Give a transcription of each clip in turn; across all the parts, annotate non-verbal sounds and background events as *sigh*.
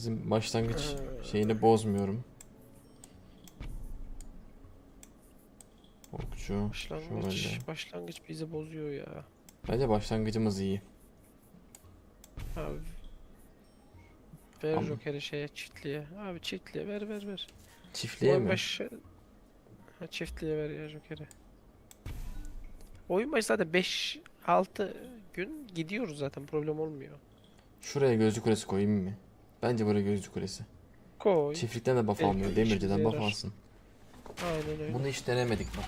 Bizim başlangıç Ee. şeyini bozmuyorum. Okçu Başlangıç, şöyle. başlangıç bizi bozuyor ya. Bence başlangıcımız iyi. Abi. Ver Ama- Joker'i şeye çiftliğe. Abi çiftliğe ver ver ver. Çiftliğe Oyun mi? başı... Ha, çiftliğe ver ya Joker'i. Oyun başı zaten 5-6 gün gidiyoruz zaten problem olmuyor. Şuraya gözcü kulesi koyayım mı? Bence buraya gözcü kulesi. Koy. Çiftlikten de buff almıyor. Demirciden buff alsın. Aynen öyle. Bunu hiç denemedik bak.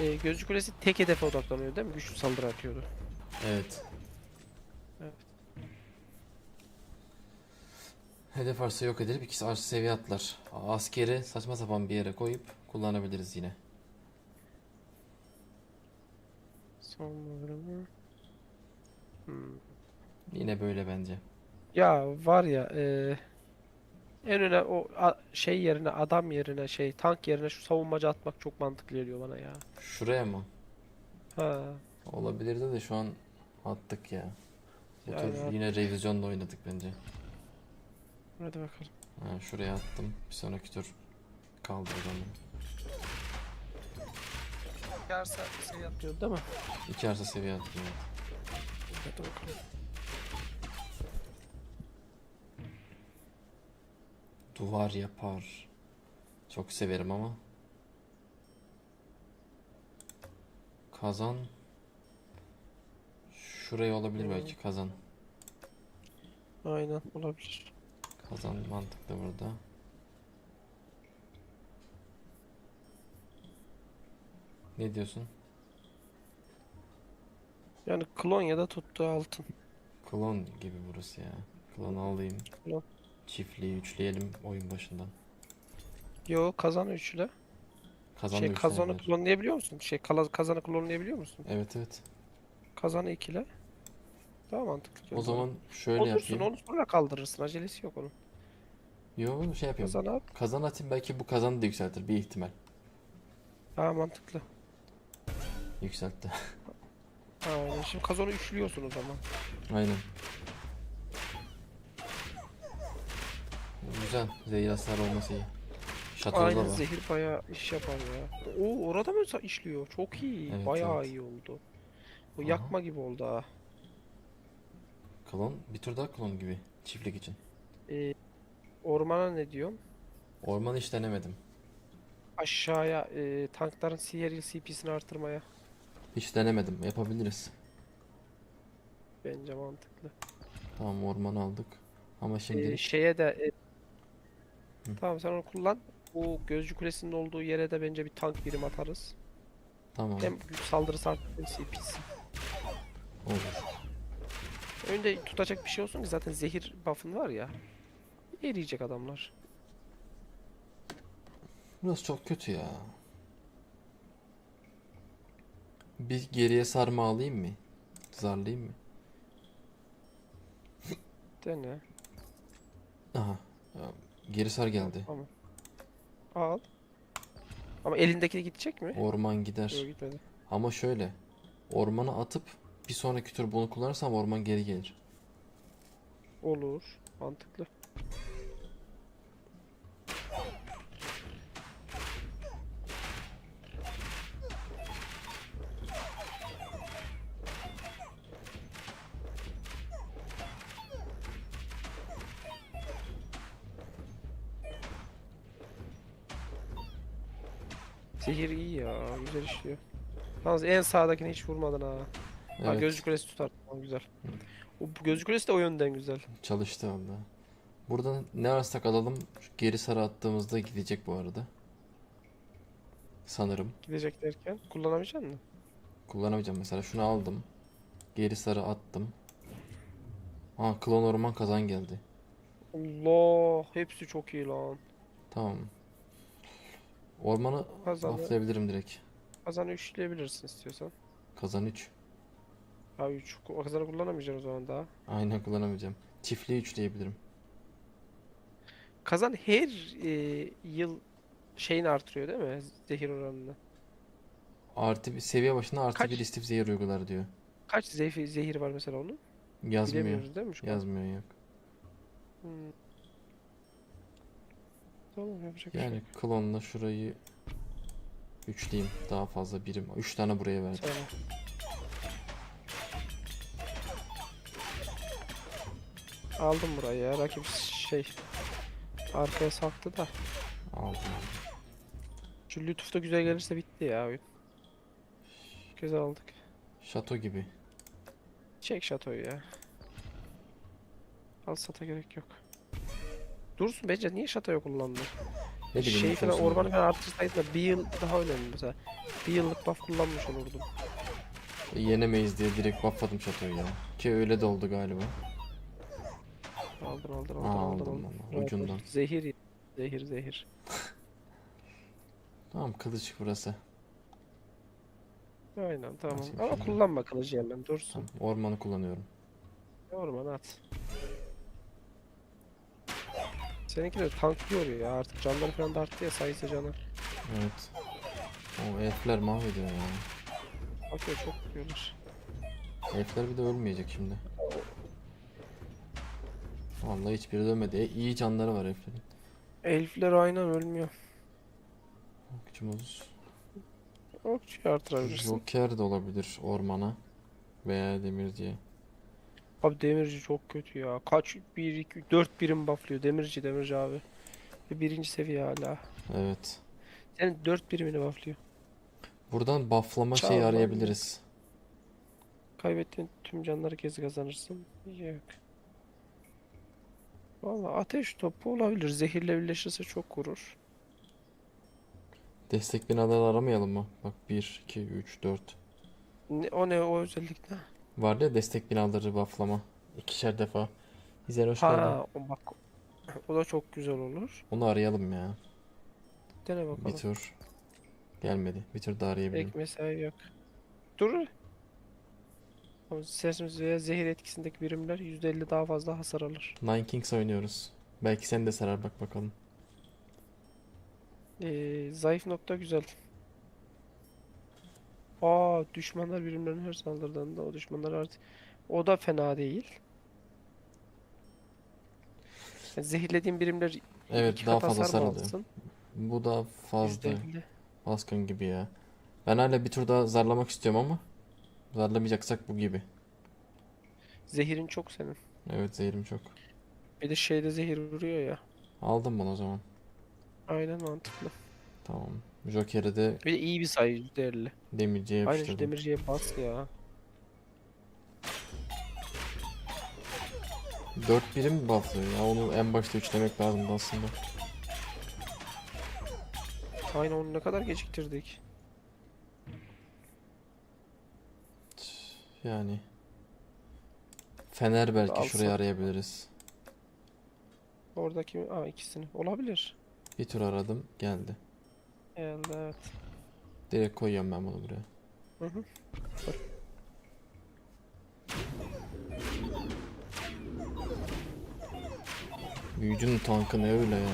Ee, Gözcü Kulesi tek hedefe odaklanıyor değil mi? Güçlü saldırı atıyordu. Evet. Evet. Hedef arsa yok edilip ikisi arsa seviye atlar. Askeri saçma sapan bir yere koyup kullanabiliriz yine. Sonları mı? Hmm. Yine böyle bence. Ya var ya e, en öne o a- şey yerine adam yerine şey tank yerine şu savunmacı atmak çok mantıklı geliyor bana ya. Şuraya mı? Ha. Olabilirdi de şu an attık ya. Bu Yani tur at- yine revizyonla oynadık bence. Hadi bakalım. Ha, şuraya attım. Bir sonraki tur kaldıracağım. Yarsa şey yapıyor değil mi? İki arsa seviye attım. Hadi bakalım. Duvar yapar. Çok severim ama. Kazan. Şuraya olabilir belki kazan. Aynen olabilir. Kazan mantıklı burada. Ne diyorsun? Yani klon ya da tuttuğu altın. Klon gibi burası ya. Klon alayım. Klon. Çiftliği üçleyelim oyun başından. Yo kazan üçlü. Kazan da Şey kazanı klonlayabiliyor musun? Şey kala- kazanı klonlayabiliyor musun? Evet evet. Kazanı ikile. Daha mantıklı. O zaman şöyle. Olursun yapayım. onu sonra kaldırırsın. Acelesi yok onun. Yo şey yapayım. Kazan at. Kazan atayım belki bu kazanı da yükseltir bir ihtimal. Daha mantıklı. Yükseltti. *laughs* Aynen. Şimdi kazanı üçlüyorsun o zaman. Aynen. Güzel. Zehir hasar olması iyi. Şatoda Aynen var. zehir bayağı iş yapar ya. Oo orada mı işliyor? Çok iyi. Evet, bayağı evet. iyi oldu. Bu Aha. yakma gibi oldu ha. Klon. Bir tur daha klon gibi. Çiftlik için. Ee, ormana ne diyorum? Ormanı hiç denemedim. Aşağıya e, tankların CRL CP'sini artırmaya. Hiç denemedim. Yapabiliriz. Bence mantıklı. Tamam ormanı aldık. Ama şimdi Ee, şeye de e. Tamam sen onu kullan. Bu gözcü kulesinin olduğu yere de bence bir tank birim atarız. tamam Hem güç saldırısı artık hem CP'si. olur. Önde tutacak bir şey olsun ki zaten zehir buff'ın var ya. Eriyecek adamlar. Burası çok kötü ya. Bir geriye sarma alayım mı? Zarlayayım mı? Dene. Aha. Geri sar geldi. Tamam. Al. Ama elindeki gidecek mi? Orman Yok gider. gitmedi. Ama şöyle. Ormana atıp bir sonraki tur bunu kullanırsam orman geri gelir. Olur. Mantıklı. Güzel işliyor. Yalnız en sağdakini hiç vurmadın ha. Ha Evet. gözcü kulesi tutar. Tamam güzel. O gözcü kulesi de o yönden güzel. Çalıştı valla. Buradan ne ararsak alalım. Geri sarı attığımızda gidecek bu arada. Sanırım. Gidecek derken kullanabilecek misin? Kullanamayacağım mesela. Şunu aldım. Geri sarı attım. Ha klon orman kazan geldi. Allah hepsi çok iyi lan. Tamam. Ormanı Kazanı, bufflayabilirim direkt. Kazanı üçleyebilirsin istiyorsan. Kazan 3. Ha 3 kazanı kullanamayacaksın o zaman daha. Aynen kullanamayacağım. Çiftliği üçleyebilirim. Kazan her e, yıl şeyini artırıyor değil mi? Zehir oranını. Artı bir seviye başına artı Kaç? bir istif zehir uygular diyor. Kaç zehir, zehir var mesela onun? Yazmıyor. Bilemiyoruz değil mi şu an? Yazmıyor yok. Hmm. Tamam yapacak bir şey Yani yok. klonla şurayı üçleyeyim. Daha fazla birim. Üç tane buraya verdim. Tamam. Aldım burayı ya. Rakip şey arkaya saktı da. Aldım. Şu lütuf da güzel gelirse bitti ya oyun. Güzel aldık. Şato gibi. Çek şatoyu ya. Al sata gerek yok. Dursun bence niye şatoyu kullandın? Ne bileyim. şey falan ormanı falan artırsaydın da bir yıl daha önemli mesela. Bir yıllık buff kullanmış olurdum. E, Yenemeyiz diye direkt buffladım şatoyu ya. Ki öyle de oldu galiba. Aldın aldın aldın Aa, aldım Rahat ol. ucundan. Zehir zehir zehir. *laughs* Tamam kılıç burası. Aynen tamam. Ama kullanma kılıcı hemen dursun. Tamam, ormanı kullanıyorum. Orman at. Seninki de tanklıyor ya artık canları falan da arttı ya sayısı canı. Evet. O elfler mahvediyor ya. Bakıyor çok vuruyorlar. Elfler bir de ölmeyecek şimdi. Vallahi hiçbiri de ölmedi. E, iyi canları var elflerin. Elfler aynen ölmüyor. Okçumuz. Okçuyu artırabilirsin. Joker de olabilir ormana. Veya demirciye. Abi demirci çok kötü ya. Kaç? 1, 2, 4 birim bufflıyor. Demirci demirci abi. Ve birinci seviye hala. Evet. Senin 4 birimini bufflıyor. Buradan bufflama Çağ şeyi arayabiliriz. Kaybettiğin tüm canları gezi kazanırsın. Yok. Valla ateş topu olabilir. Zehirle birleşirse çok vurur. Destek binaları aramayalım mı? Bak 1, 2, 3, 4. Ne, o ne o özellik ne? Var ya destek binaları bufflama. İkişer defa. İzel hoş geldin. Ha o bak. O da çok güzel olur. Onu arayalım ya. Dene Bir bakalım. tur. Gelmedi. Bir tur daha arayabilirim. Ek mesai yok. Dur. Sesimiz veya zehir etkisindeki birimler %50 daha fazla hasar alır. Nine Kings oynuyoruz. Belki sen de sarar bak bakalım. Ee, zayıf nokta güzel. Aa düşmanlar birimlerin her saldırılarında o düşmanlar artık o da fena değil. Yani zehirlediğin birimler Evet daha fazla sarılıyor. Bu da fazla %50. baskın gibi ya. Ben hala bir tur daha zarlamak istiyorum ama zarlamayacaksak bu gibi. Zehirin çok senin. Evet zehirim çok. Bir de şeyde zehir vuruyor ya. Aldım bunu o zaman. Aynen mantıklı. Tamam. Joker'i de Bir de iyi bir sayı %50. demirciye Aynen şu yapıştırdım. demirciye bas ya. 4 birim bufflıyor ya. Onu en başta üçlemek lazımdı aslında. Aynen onu ne kadar geciktirdik. Yani. Fener belki Alsak. şuraya arayabiliriz. Oradaki aa ikisini olabilir. Bir tur aradım geldi. Geldi evet. Direkt koyuyorum ben bunu buraya. Hı hı. Büyücünün tankı ne öyle ya.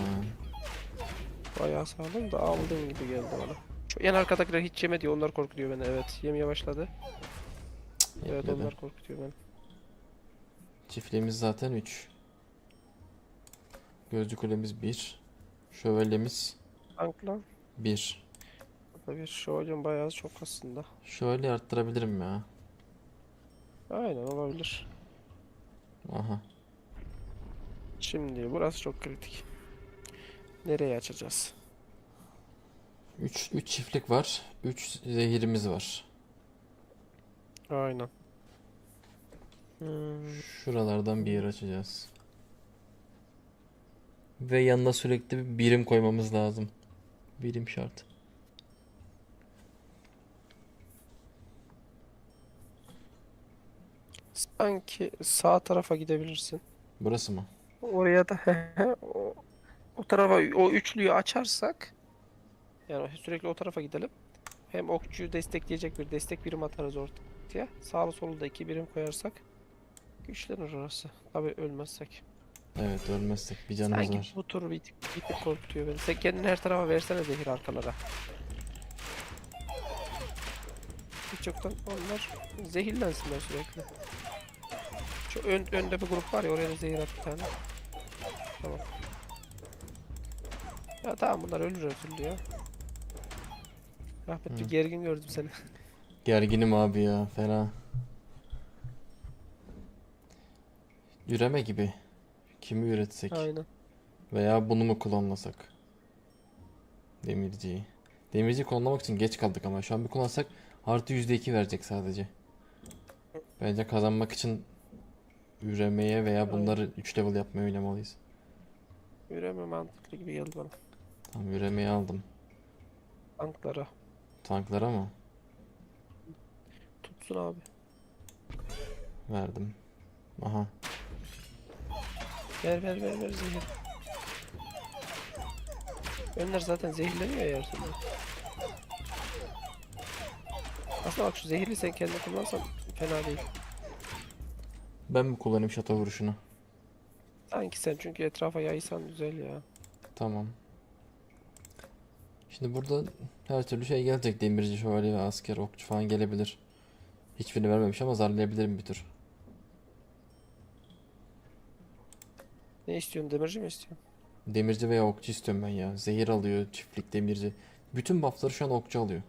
Bayağı sağlam da aldığım gibi geldi bana. Şu en arkadakiler hiç yemedi onlar korkutuyor beni evet. Yemeye başladı. Evet Yetmedi. onlar korkutuyor beni. Çiftliğimiz zaten 3. Gözcü kulemiz 1. Şövalyemiz Tank lan. 1. Burada bir şövalyen bayağı çok aslında. Şövalye arttırabilirim ya. Aynen olabilir. Aha. Şimdi burası çok kritik. Nereye açacağız? 3 3 çiftlik var. 3 zehirimiz var. Aynen. Hmm, Şuralardan bir yer açacağız. Ve yanına sürekli bir birim koymamız lazım. Birim şart. sanki sağ tarafa gidebilirsin. Burası mı? Oraya da *laughs* o, o tarafa o üçlüyü açarsak yani sürekli o tarafa gidelim. Hem okçuyu destekleyecek bir destek birim atarız ortaya. Sağlı sollu da iki birim koyarsak güçlenir orası. Tabii ölmezsek. Evet ölmezsek bir canımız Sanki var. bu tur bir tık, bir tık korkutuyor beni. Sen kendini her tarafa versene zehir arkalara. Hiç yoktan onlar zehirlensinler sürekli. Şu ön, önde bir grup var ya oraya da zehir at bir tane. Tamam. Ya tamam bunlar ölür her türlü ya. Ahmet bir gergin gördüm seni. Gerginim abi ya fena. Üreme gibi. Kimi üretsek Aynen. veya bunu mu klonlasak? Demirciyi. Demirciyi klonlamak için geç kaldık ama şu an bir kullansak artı %2 verecek sadece. Bence kazanmak için üremeye veya bunları 3 level yapmaya oynamalıyız. Üreme mantıklı gibi geldi bana. Tamam üremeyi aldım. Tanklara. Tanklara mı? Tutsun abi. Verdim. Aha. Ver ver ver ver zehir. Önler zaten zehirleniyor ya türlü. Aslında bak şu zehirli sen kendin kullansan fena değil. Ben mi kullanayım şato vuruşunu? Sanki sen çünkü etrafa yaysan güzel ya. Tamam. Şimdi burada her türlü şey gelecek. Demirci, şövalye, asker, okçu falan gelebilir. Hiçbirini vermemiş ama zarlayabilirim bir tür. Ne istiyorsun demirci mi istiyorsun? Demirci veya okçu istiyorum ben ya. Zehir alıyor, çiftlik demirci. Bütün buffları şu an okçu alıyor.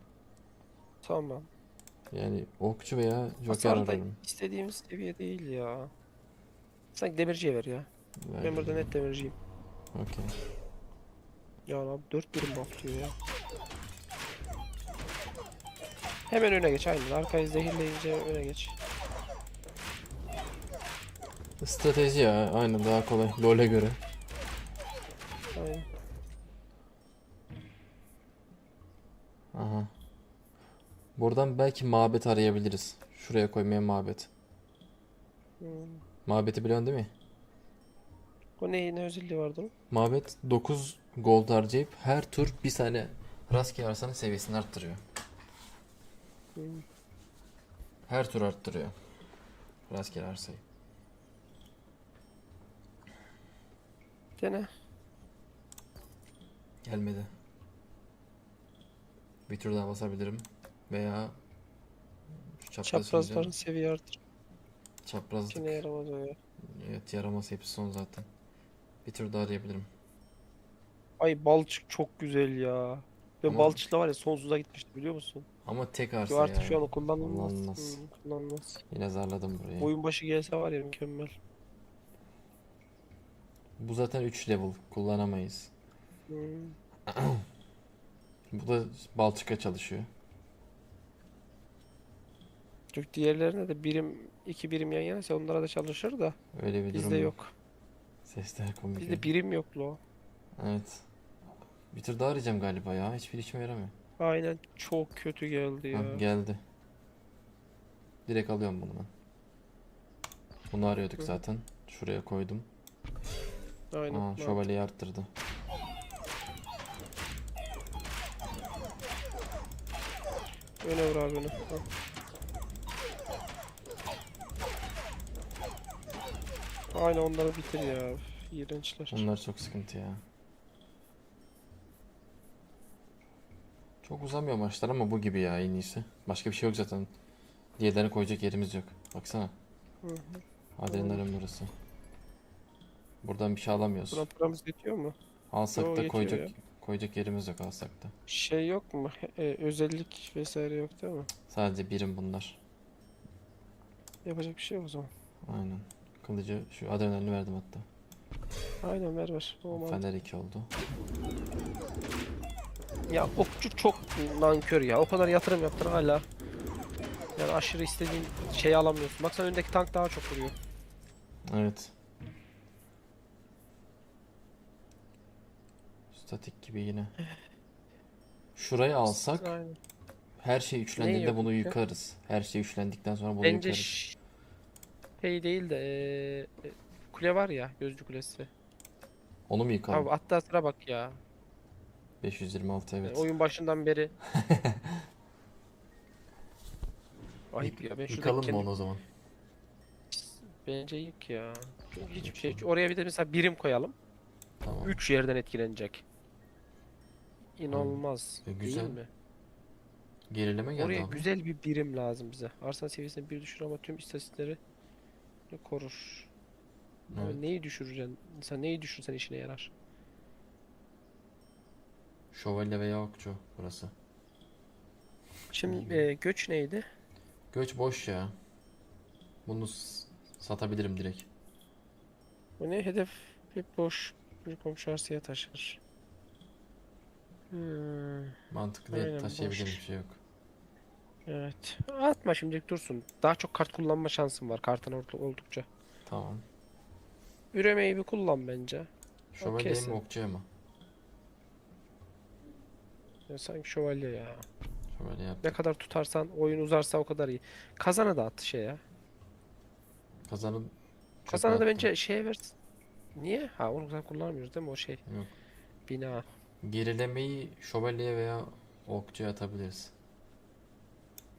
Tamam. Yani okçu veya joker Hasar da arıyorum. istediğimiz seviye değil ya. Sanki demirciye ver ya. Ben Verdim. burada net demirciyim. Okey. Ya abi 4 birim bufflıyor ya. Hemen öne geç aynen. Arkayı zehirleyince öne geç. Strateji ya. Aynen daha kolay. LoL'e göre. Aynen. Aha. Buradan belki mabet arayabiliriz. Şuraya koymaya mabet. Hmm. Mabeti biliyorsun değil mi? O ne, ne özelliği vardı onun? Mabet 9 gold harcayıp her tur bir tane rastgele arsanın seviyesini arttırıyor. Hmm. Her tur arttırıyor. Rastgele arsayı. Dene. Gelmedi. Bir tur daha basabilirim. Veya şu çapraz Çaprazların seviye artır. Çaprazlık. Yine yaramaz o ya. Evet yaramaz hepsi son zaten. Bir tur daha arayabilirim. Ay balçık çok güzel ya. Ve Ama- balçıkla var ya sonsuza gitmişti biliyor musun? Ama tek Yo arsa artık ya. şu an kullanılmaz. Kullanılmaz. Hmm, kullanılmaz. Yine zarladım burayı. Oyun başı gelse var ya mükemmel. Bu zaten 3 level. Kullanamayız. Bu da Balçık'a çalışıyor. Çünkü diğerlerine de birim, iki birim yan yana onlara da çalışır da Öyle bir durum bizde yok. Sesler komik. Bizde birim yok lo. Evet. Bir tur daha arayacağım galiba ya. Hiçbir işime yaramıyor. Aynen çok kötü geldi ya. Ha, geldi. Direkt alıyorum bunu ben. Bunu arıyorduk zaten. Şuraya koydum. Aynen. Aa, şövalyeyi arttırdı. Öne vur abi öne. Ha. Aynen onları bitir ya. İğrençler. Onlar çok sıkıntı ya. Çok uzamıyor maçlar ama bu gibi ya en iyisi. Başka bir şey yok zaten. Diğerlerine koyacak yerimiz yok. Baksana. Hı hı. Adrenalin burası. Buradan bir şey alamıyoruz. Buna paramız yetiyor mu? Alsak Yo, da yetiyor koyacak ya. koyacak yerimiz yok alsak da. Şey yok mu? Ee, özellik vesaire yok değil mi? Sadece birim bunlar. Yapacak bir şey yok o zaman. Aynen. Kılıcı şu adrenalini verdim hatta. Aynen ver ver. O. Fener 2 oldu. Ya okçu çok nankör ya. O kadar yatırım yaptın hala. Yani aşırı istediğin şeyi alamıyorsun. Bak sen öndeki tank daha çok vuruyor. Evet. Statik gibi yine. Şurayı alsak Aynen. her şey üçlendiğinde bunu ya? yıkarız. Her şey üçlendikten sonra bunu Bence yıkarız. ş- şey değil de eee, kule var ya gözcü kulesi. Onu mu yıkalım? Abi hatta sıra bak ya. 526 Yani evet. oyun başından beri. *laughs* Ayıp ya ben şurada Yıkalım mı onu o zaman? bence yık ya. Çünkü hiçbir şey oraya bir de mesela birim koyalım. Tamam. 3 yerden etkilenecek. İnanılmaz. E, güzel. Değil mi? Gerileme geldi Oraya abi. güzel bir birim lazım bize. Arsan seviyesini bir düşür ama tüm istatistikleri korur. Ama Evet. neyi düşüreceksin? Sen neyi düşürsen işine yarar. Şövalye veya okçu burası. Şimdi e, göç neydi? Göç boş ya. Bunu satabilirim direkt. Bu ne? Hedef hep boş. Bir komşu arsaya taşır. Hmm, Mantıklı değil. Aynen, Taşıyabileceğim boş. bir şey yok. evet. Atma şimdilik dursun. Daha çok kart kullanma şansın var kartın oldukça. Tamam. Üremeyi bir kullan bence. Şövalye mi okçuya mı? Ya sanki şövalye ya. Şövalye yap. Ne kadar tutarsan oyun uzarsa o kadar iyi. Kazana da at şey ya. Kazanı çöpe Kazana da bence şeye ver. Niye? Ha onu zaten kullanmıyoruz değil mi o şey? Yok. Bina. Gerilemeyi şövalyeye veya okçuya atabiliriz.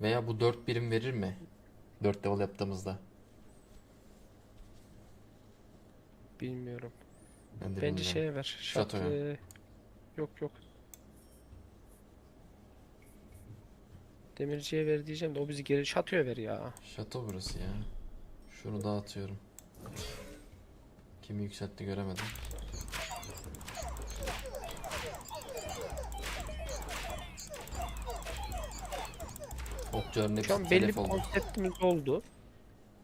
Veya bu 4 birim verir mi? 4 level yaptığımızda. Bilmiyorum. Ben de Bence bilmiyorum. şeye ver. Şat, Şatoya. e, yok yok. Demirciye ver diyeceğim de o bizi geri şatoya ver ya. Şato burası ya. Şunu dağıtıyorum. Kimi yükseltti göremedim. Okçuların Şu an belli bir telef oldu. konseptimiz oldu.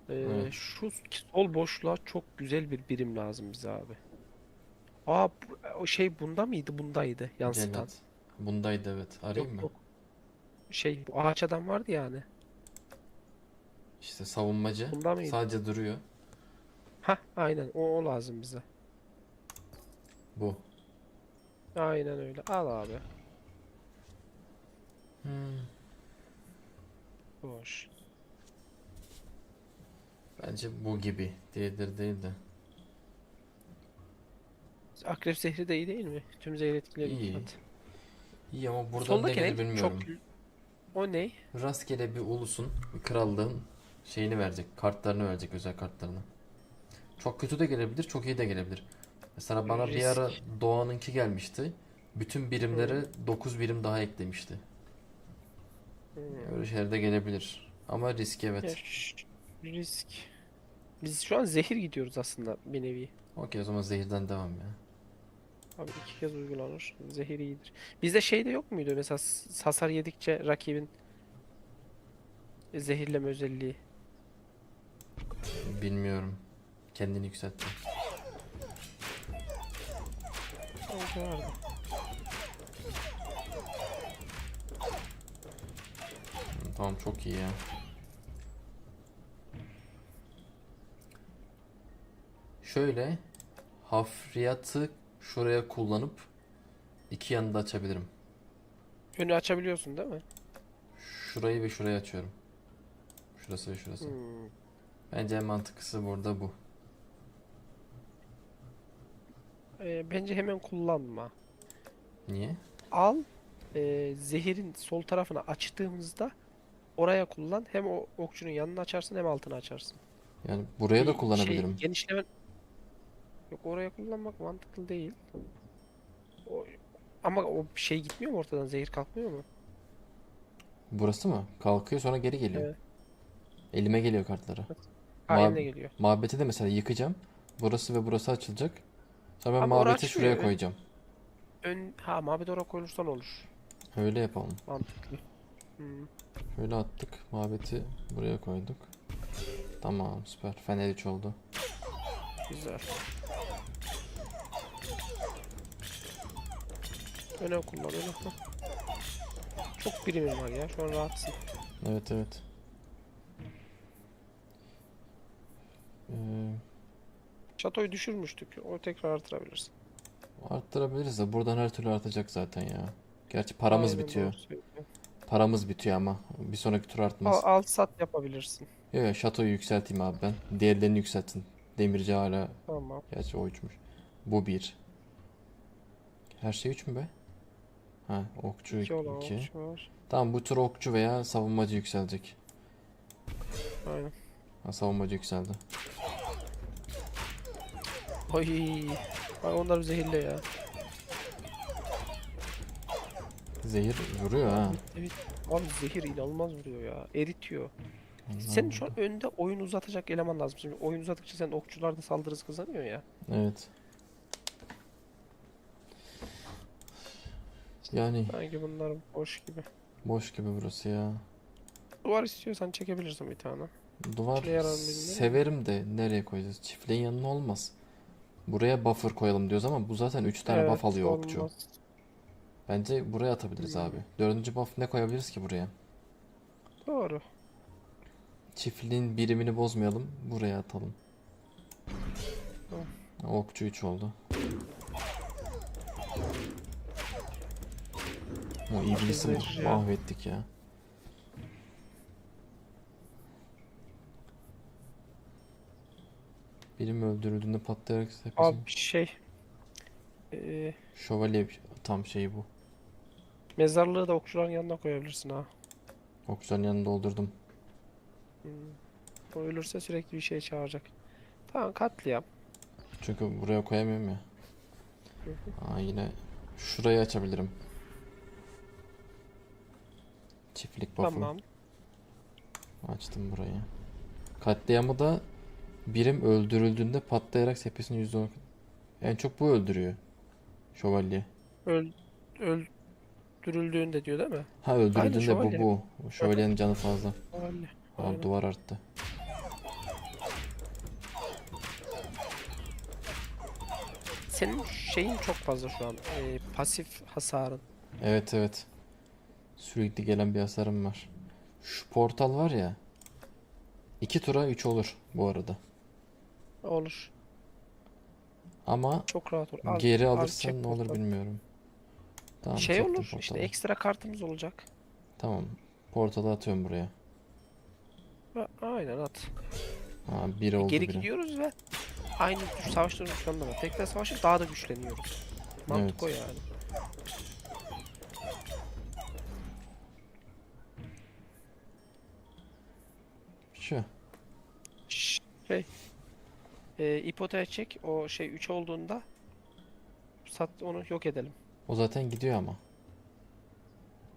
Ee, Evet. Şu sol boşluğa çok güzel bir birim lazım bize abi. Aa bu- o şey bunda mıydı? Bundaydı yansıtan. Cellat. Bundaydı evet. Arayayım Yok mı? yok. Şey bu ağaç adam vardı yani. İşte savunmacı. Bunda mıydı? Sadece duruyor. Ha aynen o, o lazım bize. Bu. Aynen öyle. Al abi. Hmm. Boş. Bence bu gibi. Diğerleri değil de. Akrep zehri de iyi değil mi? Tüm zehir etkileri İyi. at. İyi ama buradan Soldaki ne ne? gelir bilmiyorum. Çok... O ne? Rastgele bir ulusun, bir krallığın şeyini verecek. Kartlarını verecek, özel kartlarını. Çok kötü de gelebilir, çok iyi de gelebilir. Mesela bana bir ara. Doğan'ınki gelmişti. Bütün birimlere 9 birim daha eklemişti. Öyle şeyler de gelebilir. Ama risk evet. risk. Biz şu an zehir gidiyoruz aslında bir nevi. Okey o zaman zehirden devam ya. Abi iki kez uygulanır. Zehir iyidir. Bizde şey de yok muydu? Mesela hasar yedikçe rakibin zehirleme özelliği. Bilmiyorum. Kendini yükseltti. Vardı. Tamam çok iyi ya. Şöyle hafriyatı şuraya kullanıp iki yanında açabilirim. Önü açabiliyorsun değil mi? Şurayı ve şurayı açıyorum. Şurası ve şurası. Hmm. Bence en mantıklısı burada bu. Ee, bence hemen kullanma. Niye? Al e, zehirin sol tarafını açtığımızda oraya kullan. Hem o okçunun yanını açarsın hem altını açarsın. Yani buraya da Bir kullanabilirim. Şey, genişleme... Yok oraya kullanmak mantıklı değil. O... Ama o şey gitmiyor mu ortadan? Zehir kalkmıyor mu? Burası mı? Kalkıyor sonra geri geliyor. Evet. Elime geliyor kartları. Ha eline geliyor. Mabeti de mesela yıkacağım. Burası ve burası açılacak. Sonra ben Ama orası mabeti şuraya ya. koyacağım. Ön... Ha mabede oraya koyulursan olur. Öyle yapalım. Mantıklı. Şöyle attık. Mabeti buraya koyduk. Tamam süper. Fener 3 oldu. Güzel. Öne kullan, öne kullan. Çok birimin var ya. Şu an rahatsın. Evet evet. Ee, Şatoyu düşürmüştük. O tekrar artırabilirsin. arttırabiliriz de buradan her türlü artacak zaten ya. Gerçi paramız Aynen bitiyor. doğru söylüyorsun. Paramız bitiyor ama. Bir sonraki tur artmaz. al sat yapabilirsin. Yok yok şatoyu yükselteyim abi ben. Diğerlerini yükseltin. Demirci hala. Tamam. Gerçi o üçmüş. Bu bir. Her şey üç mü be? Ha okçu İki olan iki. okçu var. Tamam bu tur okçu veya savunmacı yükselecek. Aynen. Ha, savunmacı yükseldi. Ay. Ay onlar zehirli ya. Zehir vuruyor ha. Evet. Abi zehir inanılmaz vuruyor ya. Eritiyor. Senin şu an önde oyun uzatacak eleman lazım. Şimdi oyun uzadıkça senin okçular da saldırısı kazanıyor ya. Evet. Yani Sanki bunlar boş gibi. boş gibi burası ya. Duvar istiyorsan çekebilirsin bir tane. Duvar İşe yarar mı bilmiyorum. severim de nereye koyacağız? Çiftliğin yanına olmaz. Buraya buffer koyalım diyoruz ama bu zaten 3 tane buff alıyor okçu. olmaz. Bence buraya atabiliriz Hmm. abi. Dördüncü buff ne koyabiliriz ki buraya? Doğru. Çiftliğin birimini bozmayalım. Buraya atalım. Tamam. Okçu 3 oldu. O iblisi mahvettik ya. Birim öldürüldüğünde patlayarak Abi tepesi. şey. Ee, Şövalye tam şeyi bu. Mezarlığı da okçuların yanına koyabilirsin ha. Okçuların yanında doldurdum. Hmm. O ölürse sürekli bir şey çağıracak. Tamam katliam. Çünkü buraya koyamıyorum ya. Aa yine şurayı açabilirim. Çiftlik buff'ı. Tamam. Açtım burayı. Katliamı da birim öldürüldüğünde patlayarak sepesini %10 en çok bu öldürüyor. Şövalye. Öl öldürüldüğünde diyor değil mi? Ha öldürüldüğünde bu şövalye. bu. Şövalyenin canı fazla. Öyle. Aa, Aynen. duvar arttı. Senin şeyin çok fazla şu an. ee, pasif hasarın. Evet evet. Sürekli gelen bir hasarım var. Şu portal var ya. 2 tura 3 olur bu arada. Olur. Ama Çok rahat olur. Al- geri al alırsan çek ne olur portal. bilmiyorum. Tamam Şey çektim olur. işte portalı. ekstra kartımız olacak. Tamam. Portalı atıyorum buraya. Aynen at. Ha, bir oldu Geri biri. gidiyoruz ve aynı savaşların düşmanında var. Tekrar savaşıp daha da güçleniyoruz. Mantık o yani. Şu. Şey. E, ipoteğe çek. O şey 3 olduğunda sat onu yok edelim. O zaten gidiyor ama.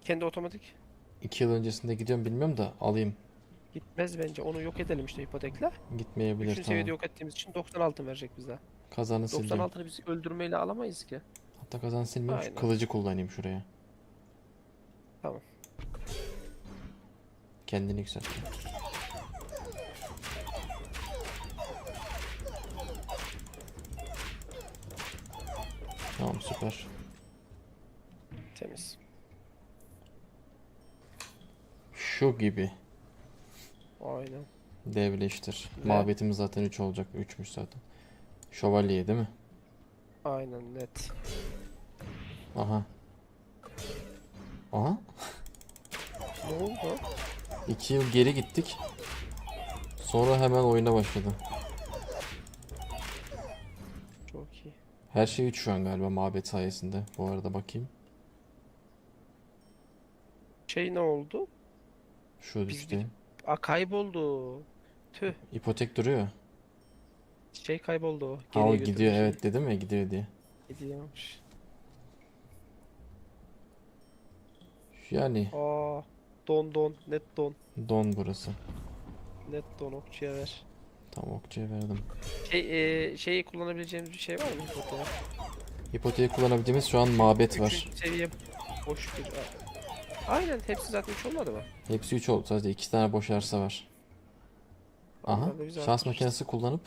Kendi otomatik 2 yıl öncesinde gidiyorum bilmiyorum da alayım. gitmez bence. Onu yok edelim işte ipotekle. Gitmeyebilir 3. tamam. seviyede yok ettiğimiz için 90 altın verecek bize. Kazanı 90 sildim. altını biz öldürmeyle alamayız ki. Hatta kazanı silmeyeyim şu Aynen. kılıcı kullanayım şuraya. Tamam. Kendini yükselt. Tamam süper. Şu gibi Aynen. devleştir. Ve- Mabetimiz zaten 3 olacak. 3'müş zaten. Şövalye değil mi? Aynen net. Aha. Aha. Ne oldu? 2 yıl geri gittik. Sonra hemen oyuna başladı. Çok iyi. Her şey 3 şu an galiba mabet sayesinde. Bu arada bakayım. Şey ne oldu? Şu Biz düştü. Aa kayboldu. Tüh. İpotek duruyor. Şey kayboldu o. Ha Geriye o gidiyor götürdü şeyi. evet dedim ya gidiyor diye. Gidiyormuş. Yani Aa don don net don. don burası. Net don okçuya ver. Tam okçuya verdim. Şey e, şeyi kullanabileceğimiz bir şey var mı fotoğraf? Hipoteği kullanabildiğimiz şu an mabet var. Üçüncü seviye boş bir. Aynen hepsi zaten 3 olmadı mı? Hepsi 3 oldu. Sadece 2 tane boş arsa var. Aha. Şans makinesi kullanıp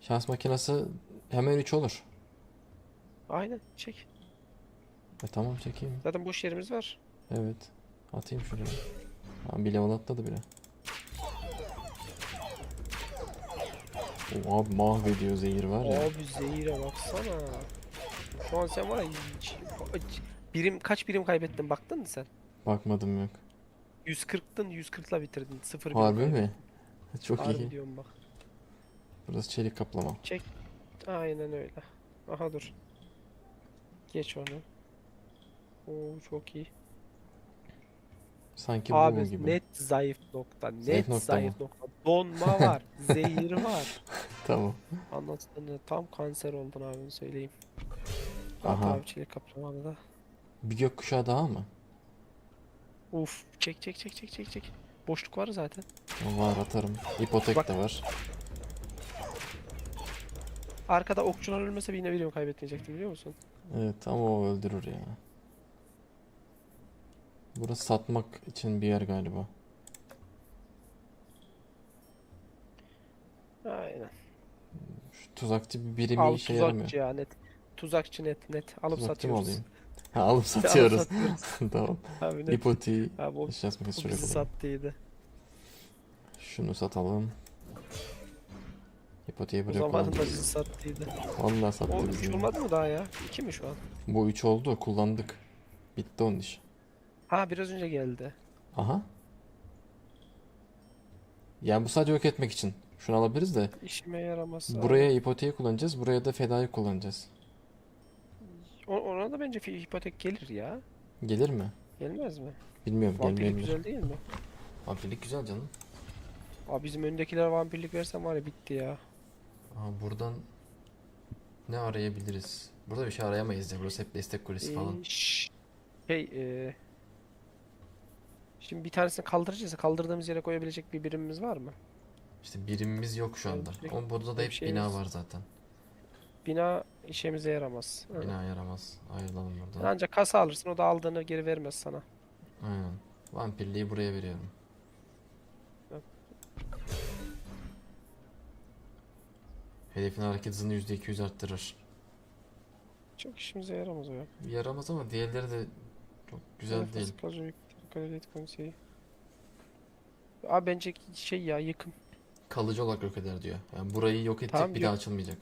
Şans makinesi hemen 3 olur. Aynen çek. E tamam çekeyim. Zaten boş yerimiz var. Evet. Atayım şuraya. Ha, bir level atladı bile. O abi mahvediyor zehir var ya. Abi zehire baksana. Şu an sen var ya hiç- birim kaç birim kaybettin baktın mı sen? Bakmadım yok. 140'tın 140'la bitirdin. 0 Harbi mi? Çok Harbi iyi. diyorum bak. Burası çelik kaplama. Aynen öyle. Aha dur. Geç onu. Oo çok iyi. Sanki bu Abi gibi. net zayıf nokta. Net Zayıf nokta zayıf nokta. Donma var. *laughs* zehir var. Tamam. Anlatsana tam kanser oldun abim söyleyeyim. Aha. abi çelik kaplamanı da. Bir Bir gökkuşağı daha mı? 140 140 140 140 140 140 140 140 140 140 140 140 140 140 140 140 140 140 140 140 140 140 140 140 140 140 140 140 Uf çek çek çek çek çek çek. Boşluk var zaten. Var atarım. İpotek Bak. de var. Arkada okçular ölmese yine birim kaybetmeyecektim biliyor musun? Evet ama o öldürür ya. Burası satmak için bir yer galiba. Aynen. Şu tuzakçı bir birimi Al işe yaramıyor. tuzakçı ya net. Tuzakçı net net. Alıp Tuzakçı mı satıyoruz. olayım? Alıp satıyoruz. *laughs* tamam. Abi net. İpoteği Abi o, iş yazmak o bizi sattıydı. Şunu satalım. İpoteği O buraya zamanında koyalım. bizi sattıydı. Vallahi O sattı 3 bizi. olmadı mı daha ya? 2 mi şu an? Bu 3 oldu kullandık. Bitti onun iş. Ha biraz önce geldi. Aha. Yani bu sadece yok etmek için. Şunu alabiliriz de. İşime yaramazsa. Buraya ipoteği kullanacağız. Buraya da fedayı kullanacağız. O- Ona da bence fi- hipotek gelir ya. Gelir mi? Gelmez mi? Bilmiyorum Vampirlik gelmeyebilir. güzel değil mi? Vampirlik güzel canım. Abi bizim öndekiler vampirlik versem var ya bitti ya. Aha, buradan ne arayabiliriz? Burada bir şey arayamayız ya. Burası hep destek kulesi falan. Ee, şş, şey e, Şimdi bir tanesini kaldıracağız. Kaldırdığımız yere koyabilecek bir birimimiz var mı? İşte birimimiz yok şu anda. direkt Ama burada da bir hep şeyimiz- bina var zaten. Bina işimize yaramaz. Hı. Bina yaramaz. Ayrılalım buradan. Ancak kasa alırsın o da aldığını geri vermez sana. Aynen. Vampirliği buraya veriyorum. Hedefin hareket hızını %200 arttırır. Çok işimize yaramaz o ya. Yaramaz ama diğerleri de çok güzel Nefes değil. gazı, kaloriyet konseyi. Abi bence şey ya yıkım. Kalıcı olarak yok eder diyor. Yani burayı yok edecek Tamam, bir yok. daha açılmayacak.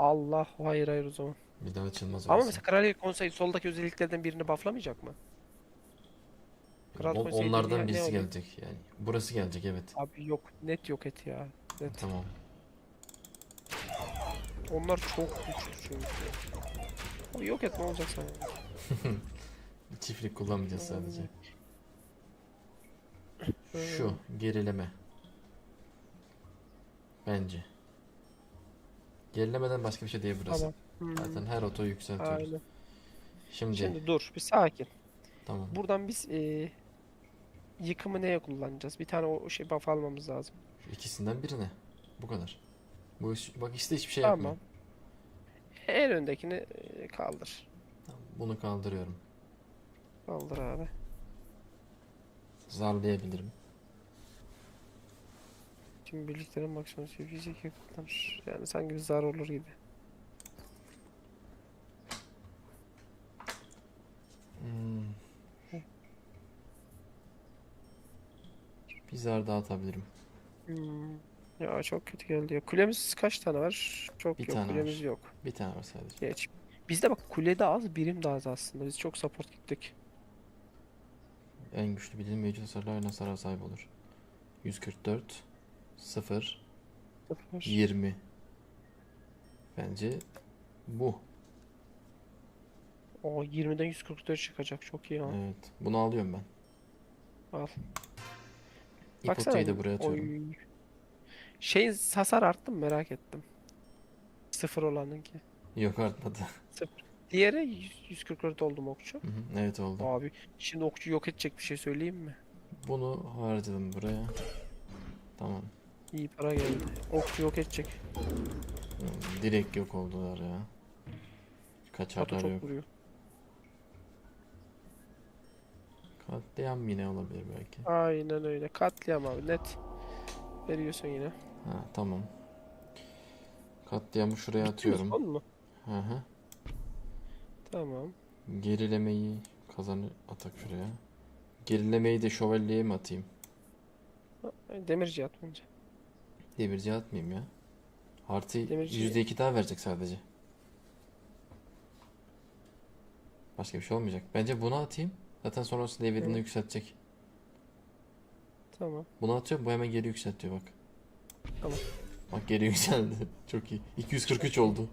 Allah hayır hayır o zaman. Bir daha açılmaz Ama orası. mesela kraliyet konseyi soldaki özelliklerden birini bufflamayacak mı? Kral konseyi onlardan ne birisi oluyor? gelecek yani. Burası gelecek evet. Abi yok net yok et ya. Net. Tamam. Onlar çok güçlü çünkü. Abi yok et ne olacak sana? *laughs* Çiftlik kullanmayacağız sadece. Şu gerileme. Bence. Gerilemeden başka bir şey değil burası. Tamam. Hmm, Zaten her otoyu yükseltiyoruz. Aynen. Şimdi, Şimdi dur bir sakin. tamam. Buradan biz e, yıkımı neye kullanacağız? Bir tane o şey buff almamız lazım. Şu ikisinden birine. Bu kadar. Bu iş- bak işte hiçbir şey Tamam. yapmıyor. En öndekini e, kaldır. Tamam, Bunu kaldırıyorum. Kaldır abi. Zarlayabilirim. Tüm birliklerin maksimum seviyesi kullanır. Yani sanki bir zar olur gibi. Hmm. Bir zar daha atabilirim. Hmm. Ya çok kötü geldi ya. Kulemiz kaç tane var? Çok Bir yok. tane Kulemiz var. yok. Bir tane var sadece. Geç. Bizde bak kulede az, birim de az aslında. Biz çok support gittik. En güçlü bildiğin mevcut hasarlar aynı hasara sahip olur. 144 0 Sıfır. 20 Bence bu. O 20'den 144 çıkacak. Çok iyi ha. Evet. Bunu alıyorum ben. Al. İpoteği de buraya atıyorum. Oy. Şeyin hasar arttı mı merak ettim. Sıfır olanınki. Yok artmadı. Diğeri 100 144 oldum okçu. Hı hı, Evet oldu. Abi şimdi okçu yok edecek bir şey söyleyeyim mi? Bunu harcadım buraya. Tamam. İyi para geldi. Okçu yok edecek. Hmm, Direkt yok oldular ya. Kaçarlar çok yok. vuruyor. Katliam yine olabilir belki. Aynen öyle. Katliam abi net. Veriyorsun yine. Ha tamam. Katliamı şuraya atıyorum. son mu? Hı hı. Tamam. Gerilemeyi kazanı atak şuraya. Gerilemeyi de şövalyeye mi atayım? Demirci at bence. Demirci atmayayım ya. Artı Demirci- %2 daha verecek sadece. Başka bir şey olmayacak. Bence bunu atayım. Zaten sonrasında levelini Hı. yükseltecek. Tamam. Bunu atıyorum bu hemen geri yükseltiyor bak. Tamam. Bak geri yükseldi. *laughs* Çok iyi. 243 oldu.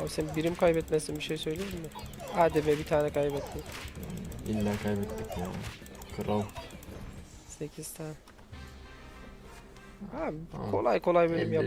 Abi sen birim kaybetmesin bir şey söyleyeyim mi? Hadi be bir tane kaybettin. İlla kaybettik ya. Kral. 8 tane. Abi kolay kolay bölüm Elli- yap.